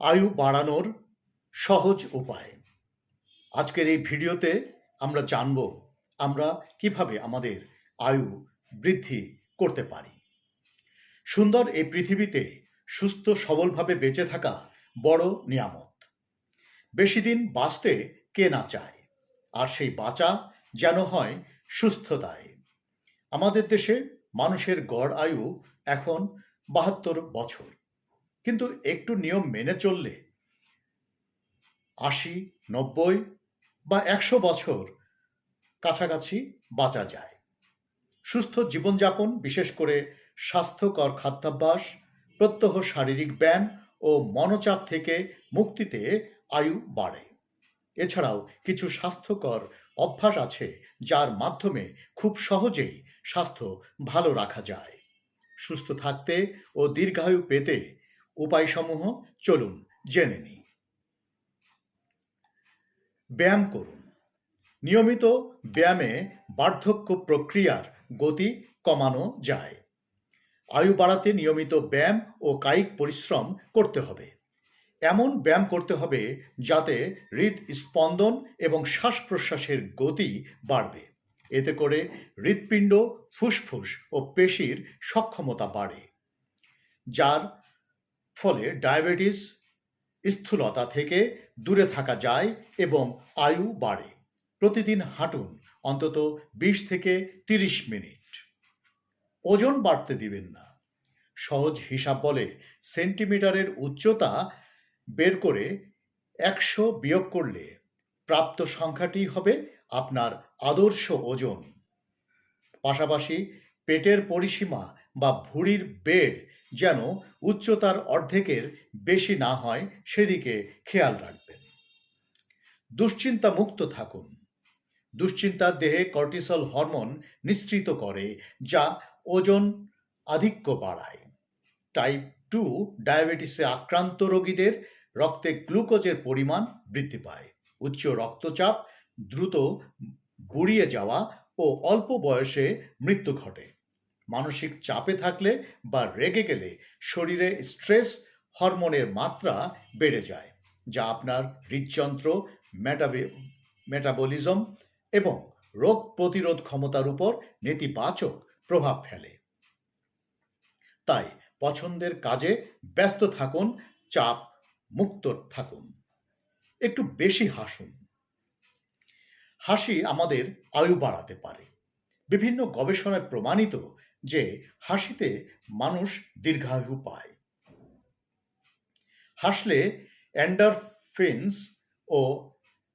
আয়ু বাড়ানোর সহজ উপায়। আজকের এই ভিডিওতে আমরা জানব, আমরা কীভাবে আমাদের আয়ু বৃদ্ধি করতে পারি। সুন্দর এই পৃথিবীতে সুস্থ সবলভাবে বেঁচে থাকা বড় নিয়ামত। বেশি দিন বাঁচতে কে না চায়, আর সেই বাঁচা যেন হয় সুস্থতায়। আমাদের দেশে মানুষের গড় আয়ু এখন বাহাত্তর বছর। কিন্তু একটু নিয়ম মেনে চললে আশি, নব্বই বা একশো বছর কাছাকাছি বাঁচা যায়। সুস্থ জীবনযাপন, বিশেষ করে স্বাস্থ্যকর খাদ্যাভ্যাস, প্রত্যহ শারীরিক ব্যায়াম ও মনোচাপ থেকে মুক্তিতে আয়ু বাড়ে। এছাড়াও কিছু স্বাস্থ্যকর অভ্যাস আছে যার মাধ্যমে খুব সহজেই স্বাস্থ্য ভালো রাখা যায়। সুস্থ থাকতে ও দীর্ঘায়ু পেতে উপায়সমূহ চলুন জেনে নিই। ব্যায়াম করুন। নিয়মিত ব্যায়ামে বার্ধক্য প্রক্রিয়ার গতি কমানো যায়। আয়ু বাড়াতে নিয়মিত ব্যায়াম ও কায়িক পরিশ্রম করতে হবে। এমন ব্যায়াম করতে হবে যাতে হৃদস্পন্দন এবং শ্বাস প্রশ্বাসের গতি বাড়বে। এতে করে হৃৎপিণ্ড, ফুসফুস ও পেশির সক্ষমতা বাড়ে, যার ফলে ডায়াবেটিস স্থূলতা থেকে দূরে থাকা যায় এবং আয়ু বাড়ে। প্রতিদিন হাঁটুন অন্তত বিশ থেকে তিরিশ মিনিট। ওজন বাড়তে দিবেন না। সহজ হিসাব বলে সেন্টিমিটারের উচ্চতা বের করে একশো বিয়োগ করলে প্রাপ্ত সংখ্যাটি হবে আপনার আদর্শ ওজন। পাশাপাশি পেটের পরিসীমা বা ভুঁড়ির বেড যেন উচ্চতার অর্ধেকের বেশি না হয়, সেদিকে খেয়াল রাখবেন। দুশ্চিন্তা মুক্ত থাকুন। দুশ্চিন্তা দেহে কর্টিসল হরমোন নিঃসৃত করে, যা ওজন আধিক্য বাড়ায়। টাইপ টু ডায়াবেটিসে আক্রান্ত রোগীদের রক্তে গ্লুকোজের পরিমাণ বৃদ্ধি পায়। উচ্চ রক্তচাপ দ্রুত বুড়িয়ে যাওয়া ও অল্প বয়সে মৃত্যু ঘটে। মানসিক চাপে থাকলে বা রেগে গেলে শরীরে স্ট্রেস হরমোনের মাত্রা বেড়ে যায়, যা আপনার হৃদযন্ত্র, মেটাবে, মেটাবলিজম এবং রোগ প্রতিরোধ ক্ষমতার উপর নেতিবাচক প্রভাব ফেলে। তাই পছন্দের কাজে ব্যস্ত থাকুন, চাপ মুক্ত থাকুন। একটু বেশি হাসুন। হাসি আমাদের আয়ু বাড়াতে পারে। বিভিন্ন গবেষণায় প্রমাণিত যে হাসিতে মানুষ দীর্ঘায়ু পায়। হাসলে অ্যান্ডারফিনস ও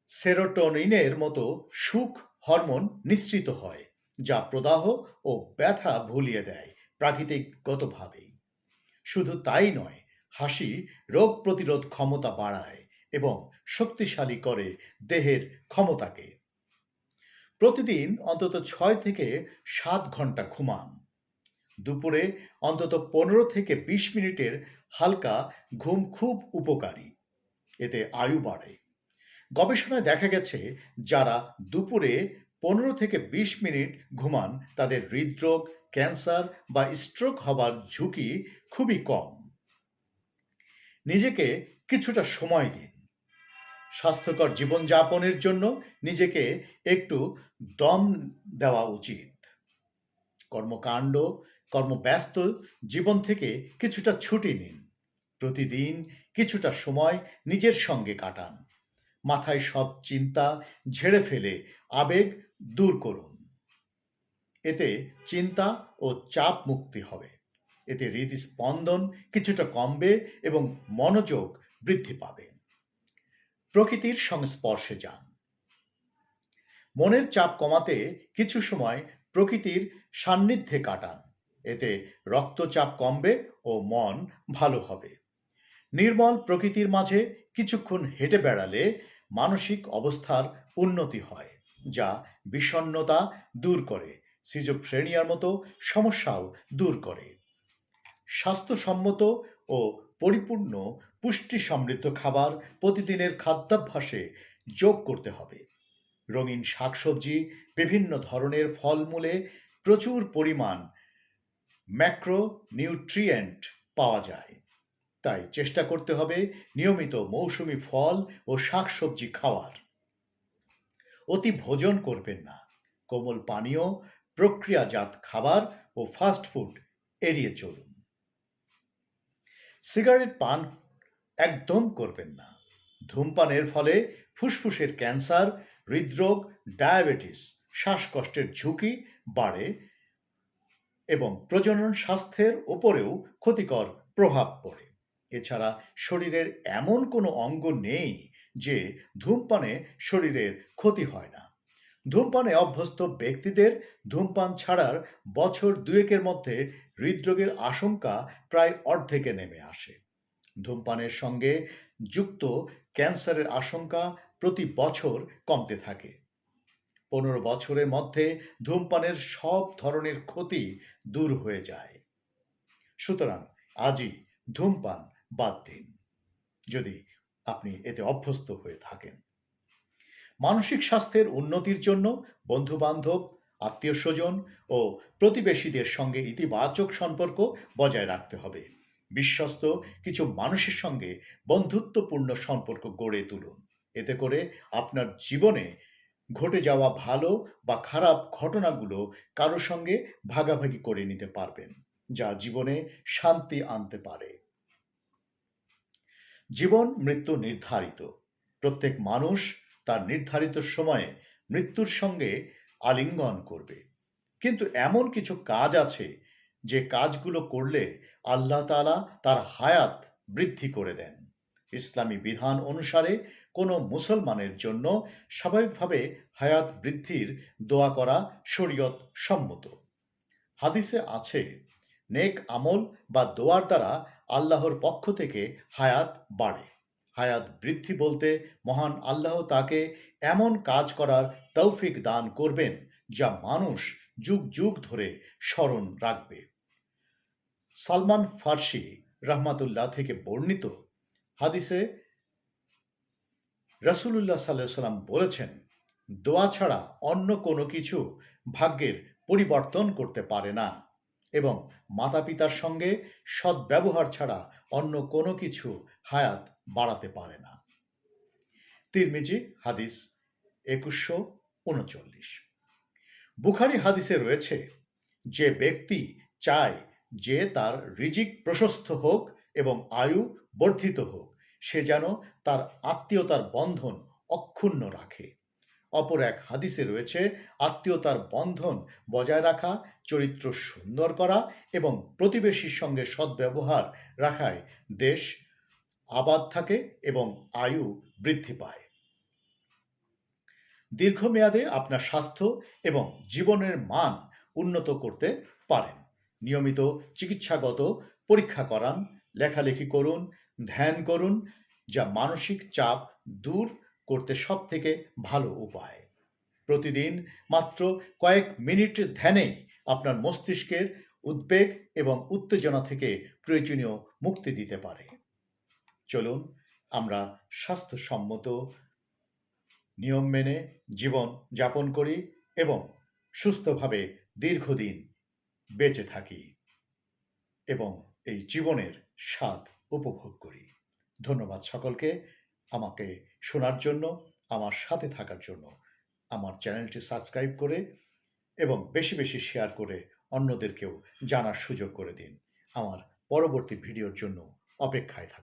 সেরোটোনিনের মতো সুখ হরমোন নিঃসৃত হয়, যা প্রদাহ ও ব্যথা ভুলিয়ে দেয় প্রাকৃতিকগতভাবেই। শুধু তাই নয়, হাসি রোগ প্রতিরোধ ক্ষমতা বাড়ায় এবং শক্তিশালী করে দেহের ক্ষমতাকে। প্রতিদিন অন্তত ছয় থেকে সাত ঘণ্টা ঘুমান। দুপুরে অন্তত পনেরো থেকে বিশ মিনিটের হালকা ঘুম খুব উপকারী। এতে আয়ু বাড়ে। গবেষণায় দেখা গেছে, যারা দুপুরে পনেরো থেকে বিশ মিনিট ঘুমান, তাদের হৃদরোগ, ক্যান্সার বা স্ট্রোক হবার ঝুঁকি খুবই কম। নিজেকে কিছুটা সময় দিন। স্বাস্থ্যকর জীবনযাপনের জন্য নিজেকে একটু দম দেওয়া উচিত। কর্মকাণ্ড কর্মব্যস্ত জীবন থেকে কিছুটা ছুটি নিন। প্রতিদিন কিছুটা সময় নিজের সঙ্গে কাটান। মাথায় সব চিন্তা ঝেড়ে ফেলে আবেগ দূর করুন। এতে চিন্তা ও চাপ মুক্তি হবে। এতে হৃদস্পন্দন কিছুটা কমবে এবং মনোযোগ বৃদ্ধি পাবে। প্রকৃতির সংস্পর্শে যান। মনের চাপ কমাতে কিছু সময় প্রকৃতির সান্নিধ্যে কাটান। এতে রক্তচাপ কমবে ও মন ভালো হবে। নির্মল প্রকৃতির মাঝে কিছুক্ষণ হেঁটে বেড়ালে মানসিক অবস্থার উন্নতি হয়, যা বিষণ্ণতা দূর করে সিজোফ্রেনিয়ার মতো সমস্যাও দূর করে। স্বাস্থ্যসম্মত ও পরিপূর্ণ পুষ্টি সমৃদ্ধ খাবার প্রতিদিনের খাদ্যাভ্যাসে যোগ করতে হবে। রঙিন শাকসবজি, বিভিন্ন ধরনের ফলমূলে প্রচুর পরিমাণ ম্যাক্রো নিউট্রিয়েন্ট পাওয়া যায়। তাই চেষ্টা করতে হবে নিয়মিত মৌসুমি ফল ও শাকসবজি খাওয়ার। অতি ভোজন করবেন না। কোমল পানীয়, প্রক্রিয়াজাত খাবার ও ফাস্ট ফুড এড়িয়ে চলুন। সিগারেট পান একদম করবেন না। ধূমপানের ফলে ফুসফুসের ক্যান্সার, হৃদরোগ, ডায়াবেটিস, শ্বাসকষ্টের ঝুঁকি বাড়ে এবং প্রজনন স্বাস্থ্যের ওপরেও ক্ষতিকর প্রভাব পড়ে। এছাড়া শরীরের এমন কোনো অঙ্গ নেই যে ধূমপানে শরীরের ক্ষতি হয় না। ধূমপানে অভ্যস্ত ব্যক্তিদের ধূমপান ছাড়ার বছর দুয়েকের মধ্যে হৃদরোগের আশঙ্কা প্রায় অর্ধেকে নেমে আসে। ধূমপানের সঙ্গে যুক্ত ক্যান্সারের আশঙ্কা প্রতি বছর কমতে থাকে। পনেরো বছরের মধ্যে ধূমপানের সব ধরনের ক্ষতি দূর হয়ে যায়। সুতরাং আজই ধূমপান বাদ দিন, যদি আপনি এতে অভ্যস্ত হয়ে থাকেন। মানসিক স্বাস্থ্যের উন্নতির জন্য বন্ধু বান্ধব আত্মীয় স্বজন ও প্রতিবেশীদের সঙ্গে ইতিবাচক সম্পর্ক বজায় রাখতে হবে। বিশ্বস্ত কিছু মানুষের সঙ্গে বন্ধুত্বপূর্ণ সম্পর্ক গড়ে তুলুন। এতে করে আপনার জীবনে ঘটে যাওয়া ভালো বা খারাপ ঘটনাগুলো কারও সঙ্গে ভাগাভাগি করে নিতে পারবেন, যা জীবনে শান্তি আনতে পারে। জীবন মৃত্যু নির্ধারিত। প্রত্যেক মানুষ তার নির্ধারিত সময়ে মৃত্যুর সঙ্গে আলিঙ্গন করবে। কিন্তু এমন কিছু কাজ আছে, যে কাজগুলো করলে আল্লাহ তালা তার হায়াত বৃদ্ধি করে দেন। ইসলামী বিধান অনুসারে কোনো মুসলমানের জন্য স্বাভাবিকভাবে হায়াত বৃদ্ধির দোয়া করা শরীয়ত সম্মত। হাদিসে আছে, নেক আমল বা দোয়ার দ্বারা আল্লাহর পক্ষ থেকে হায়াত বাড়ে। হায়াত বৃদ্ধি বলতে মহান আল্লাহ তাকে এমন কাজ করার তৌফিক দান করবেন যা মানুষ যুগ যুগ ধরে স্মরণ রাখবে। সালমান ফার্সি রহমাতুল্লাহ থেকে বর্ণিত হাদিসে রসুল্লাহ সাল্লাহ সাল্লাম বলেছেন, দোয়া ছাড়া অন্য কোনো কিছু ভাগ্যের পরিবর্তন করতে পারে না এবং মাতা পিতার সঙ্গে সদ্ব্যবহার ছাড়া অন্য কোনো কিছু হায়াত বাড়াতে পারে না। তিরমিজি, হাদিস একুশশো উনচল্লিশ। বুখারি হাদিসে রয়েছে, যে ব্যক্তি চায় যে তার রিজিক প্রশস্ত হোক এবং আয়ু বর্ধিত হোক সে যেন তার আত্মীয়তার বন্ধন অক্ষুণ্ণ রাখে। অপর এক হাদিসে রয়েছে, আত্মীয়তার বন্ধন বজায় রাখা, চরিত্র সুন্দর করা এবং প্রতিবেশীর সঙ্গে সদ্ব্যবহার রাখায় দেশ আবাদ থাকে এবং আয়ু বৃদ্ধি পায়। দীর্ঘমেয়াদে আপনার স্বাস্থ্য এবং জীবনের মান উন্নত করতে পারেন। নিয়মিত চিকিৎসাগত পরীক্ষা করান, লেখালেখি করুন ধ্যান করুন, যা মানসিক চাপ দূর করতে সব থেকে ভালো উপায়। প্রতিদিন মাত্র কয়েক মিনিট ধ্যানেই আপনার মস্তিষ্কের উদ্বেগ এবং উত্তেজনা থেকে প্রয়োজনীয় মুক্তি দিতে পারে। চলুন, আমরা স্বাস্থ্যসম্মত নিয়ম মেনে জীবন যাপন করি এবং সুস্থভাবে দীর্ঘদিন বেঁচে থাকি এবং এই জীবনের স্বাদ উপভোগ করি। ধন্যবাদ সকলকে আমাকে শোনার জন্য, আমার সাথে থাকার জন্য। আমার চ্যানেলটি সাবস্ক্রাইব করে এবং বেশি বেশি শেয়ার করে অন্যদেরকেও জানার সুযোগ করে দিন। আমার পরবর্তী ভিডিওর জন্য অপেক্ষায় থাকুন।